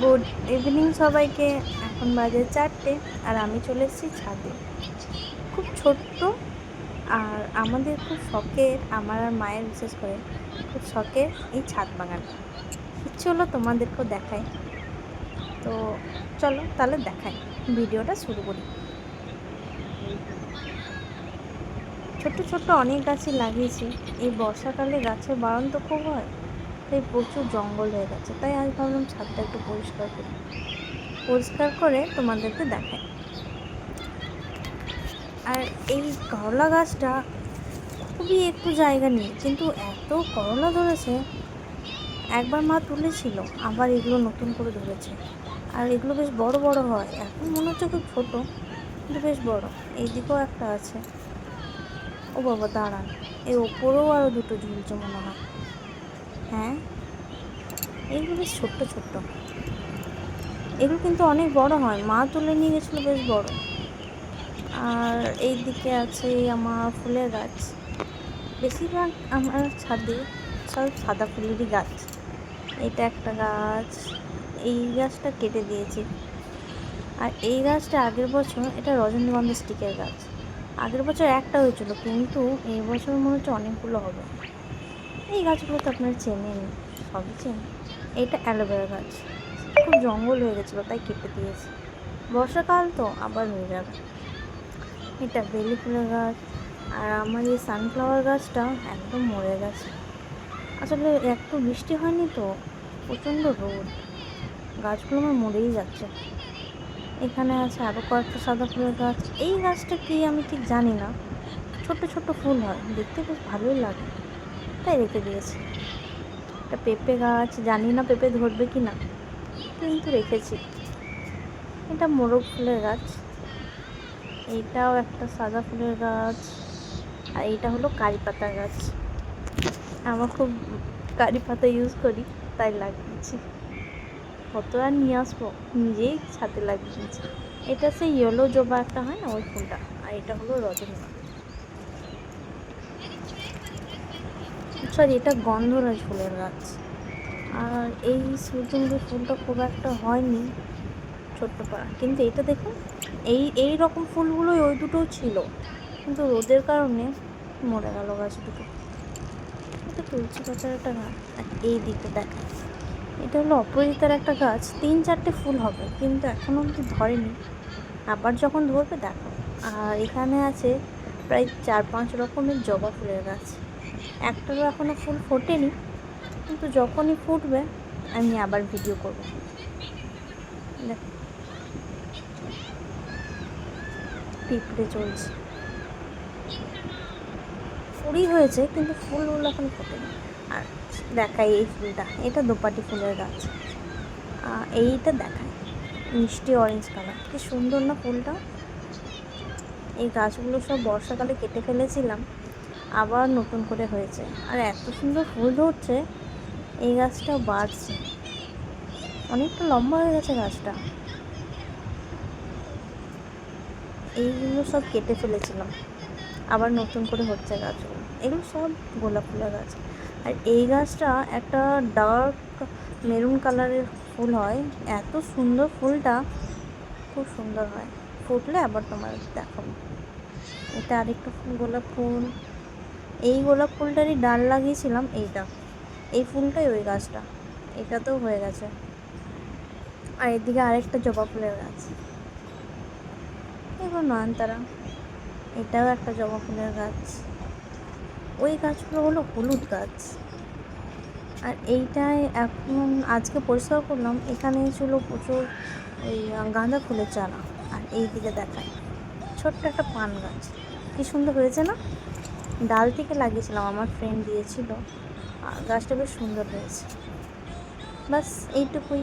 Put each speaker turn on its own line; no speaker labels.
Good evening সবাইকে। এখন বাজে চারটে আর আমি চলে এসেছি ছাদে। খুব ছোট্ট আর আমাদের খুব শখের, আমার আর মায়ের বিশেষ করে খুব শখের এই ছাদ বাগানটা ইচ্ছে হলো তোমাদেরকেও দেখাই। তো চলো তাহলে দেখাই। ভিডিওটা শুরু করি। ছোট্ট ছোট্ট অনেক গাছই লাগিয়েছি। এই বর্ষাকালে গাছের বাগান তো খুব হয়। তাই প্রচুর জঙ্গল হয়ে গেছে। তাই আজ ভাবলাম ছাদটা একটু পরিষ্কার করি। পরিষ্কার করে তোমাদেরকে দেখাই। আর এই করলা গাছটা খুবই একটু জায়গা নিয়ে, কিন্তু এত করলা ধরেছে, একবার মা তুলেছিল, আবার এগুলো নতুন করে ধরেছে। আর এগুলো বেশ বড় বড় হয়, এখন মনে হচ্ছে খুব ছোটো, কিন্তু বেশ বড়। এইদিকেও একটা আছে। ও বাবা, দাঁড়ান। এই ওপরেও আরও দুটো ঝুলছে মনে হয়। হ্যাঁ। এগুলো বেশ ছোট্ট ছোট্ট। এগুলো কিন্তু অনেক বড় হয়। মা তুলে নিয়ে গেছিল বেশ বড়। আর এই দিকে আছে আমার ফুলের গাছ। বেশিরভাগ আমার ছাদে সব সাদা ফুলেরই গাছ। এটা একটা গাছ। এই গাছটা কেটে দিয়েছি। আর এই গাছটা আগের বছর এটা রজনীগন্ধা স্টিকের গাছ। আগের বছর একটা হয়েছিল, কিন্তু এই বছর মনে হচ্ছে অনেকগুলো হবে। এই গাছগুলো তো আপনারা চেনেন, সবই চেনেন। এটা অ্যালোভেরা গাছ। খুব জঙ্গল হয়ে গেছিল, তাই কেটে দিয়েছি। বর্ষাকাল তো, আবার হয়ে যাবে। এটা বেলি ফুলের গাছ, আর আমার এই সানফ্লাওয়ার গাছটা একদম মরে গেছে। আসলে একটু বৃষ্টি হয়নি তো, প্রচণ্ড রোদ। গাছগুলো আমার মরেই যাচ্ছে। এখানে আছে আরও কয়েকটা সাদা ফুলের গাছ। এই গাছটা কি আমি ঠিক জানি না। ছোট ছোট ফুল হয়, দেখতে বেশ ভালোই লাগে। তাই রেখে দিয়েছি। একটা পেঁপে গাছ, জানি না পেঁপে ধরবে কি না, কিন্তু রেখেছি। এটা মোরগ ফুলের গাছ, এইটাও একটা সাদা ফুলের গাছ, আর এইটা হলো কারি পাতা গাছ। আমার খুব কারি পাতা ইউজ করি, তাই লাগিয়েছি। কত আর নিয়ে আসব, নিজেই ছাদে লাগিয়েছি। এটা সেই ইয়েলো জবা একটা হয় না, ওই ফুলটা, আর এটা হলো রজনীগন্ধা। সরি, এটা গন্ধরাজ ফুলের গাছ। আর এই সূর্যমুখী ফুলটা খুব একটা হয়নি, ছোট্ট পাড়া। কিন্তু এটা দেখুন, এই এই রকম ফুলগুলোই ওই দুটোও ছিল। কিন্তু রোদের কারণে মরে গেল গাছ দুটো। এটা তুলসী পাতার একটা গাছ। এই দিকে দেখা এটা হলো অপরাজিতার একটা গাছ। তিন চারটে ফুল হবে, কিন্তু এখনও অবধি ধরেনি। আবার যখন ধরবে, দেখো। আর এখানে আছে প্রায় চার পাঁচ রকমের জবা ফুলের গাছ। একটারও এখনও ফুল ফোটেনি, কিন্তু যখনই ফুটবে, আমি আবার ভিডিও করব। দেখো, পিঁপড়ে চলছে। ফুলই হয়েছে, কিন্তু ফুলগুলো এখন ফোটেনি। আর দেখাই এই ফুলটা, এটা দোপাটি ফুলের গাছ। এইটা দেখায় মিষ্টি অরেঞ্জ কালার কি সুন্দর না ফুলটা? এই গাছগুলো সব বর্ষাকালে কেটে ফেলেছিলাম আবার নতুন করে হয়েছে। আর এত সুন্দর ফুল ধরছে, এই গাছটাও বাড়ছে। অনেকটা লম্বা হয়ে গেছে গাছটা। এইগুলো সব কেটে ফেলেছিলাম। আবার নতুন করে হচ্ছে গাছগুলো। এগুলো সব গোলাপ ফুলের গাছ। আর এই গাছটা একটা ডার্ক মেরুন কালারের ফুল হয়। এত সুন্দর ফুলটা, খুব সুন্দর হয়। ফুটলে আবার তোমার দেখাবো। এটা আরেকটা গোলাপ ফুল। এই গোলাপ ফুলটারই ডাল লাগিয়েছিলাম এইটা। এই ফুলটাই ওই গাছটা। এটাতেও হয়ে গেছে। আর এদিকে আরেকটা জবা ফুলের গাছ। এগুলো নয়নতারা। এটাও একটা জবা ফুলের গাছ। ওই গাছগুলো হলো হলুদ গাছ। আর এইটায় এখন আজকে পরিষ্কার করলাম। এখানে ছিল প্রচুর ওই গাঁদা ফুলের চারা। আর এই দিকে দেখায় ছোট্ট একটা পান গাছ। কী সুন্দর হয়েছে না? ডাল থেকে লাগিয়েছিলাম আমার ফ্রেন্ড দিয়েছিল। গাছটা বেশ সুন্দর হয়েছে। বাস এইটুকুই।